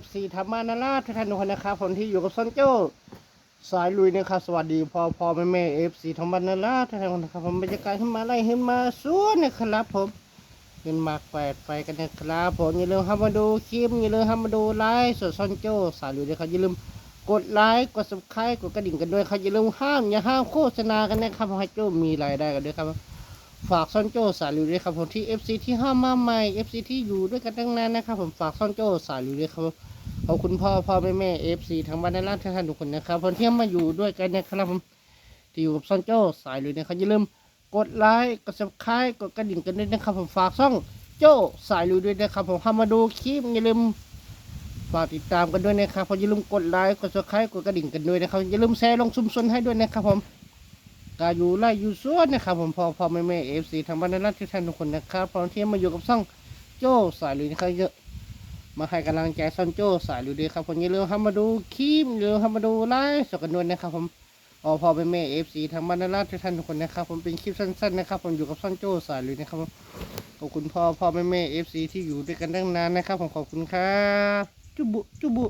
FC ธรรมานาราทุกท่านทุกคนนะครับผมที่อยู่กับซอนโจ้สายลุยนะครับสวัสดีพ่อพ่อแม่แม่ FC ธรรมานาราทุกท่านทุกคนนะครับผมบรรยากาศขึ้นมาไล่ขึ้นมาสวนนะครับผมขึ้นมาแปดไปกันนะครับผมอย่าลืมเข้ามาดูคลิปอย่าลืมเข้ามาดูไลฟ์สดซอนโจ้สายลุยนะครับอย่าลืมกดไลค์กด subscribe กดกระดิ่งกันด้วยครับอย่าลืมห้ามอย่าห้ามโฆษณากันนะครับให้โจ้มีรายได้กันด้วยครับ ฝากซ่อนโจสายลุยด้วยครับผมที่ FC ที่ห้ามมาใหม่ FC ที่อยู่ด้วยกันตั้งนานนะครับผมฝากซ่อนโจสายลุยด้วยครับขอบคุณพ่อพ่อแม่แม่ FC ทั้งบ้านและร้านท่านทุกคนนะครับผมที่มาอยู่ด้วยกันนะครับผมที่อยู่กับซ่อนโจสายลุยนะครับอย่าลืมกดไลค์กด subscribe กดกระดิ่งกันด้วยนะครับผมฝากซ่องโจสายลุยด้วยนะครับผมเข้ามาดูคลิปอย่าลืมฝากติดตามกันด้วยนะครับผมอย่าลืมกดไลค์กด subscribe กดกระดิ่งกันด้วยนะครับอย่าลืมแชร์ลงซุมซนให้ด้วยนะครับผม กาอยู่ไล่อยู่สวนนะครับผมพอพอแม่แม่เอฟซีทางบ้านนรัฐทุกท่านทุกคนนะครับพร้อมที่มาอยู่กับซ่องโจ้สายลุยนะครับเยอะมาให้กำลังใจซ่อนโจ้สายลุยด้วยครับผมอย่าลืมเข้ามาดูคลิปอย่าลืมเข้ามาดูไลฟ์สดกันด้วยนะครับผมอพอแม่แม่เอฟซีทางบ้านนรัฐทุกท่านทุกคนนะครับผมเป็นคลิปสั้นๆนะครับผมอยู่กับซ่อนโจ้สายลุยนะครับผมขอบคุณพ่อพ่อแม่แม่เอฟซีที่อยู่ด้วยกันตั้งนานนะครับผมขอบคุณครับจุบุจุบุ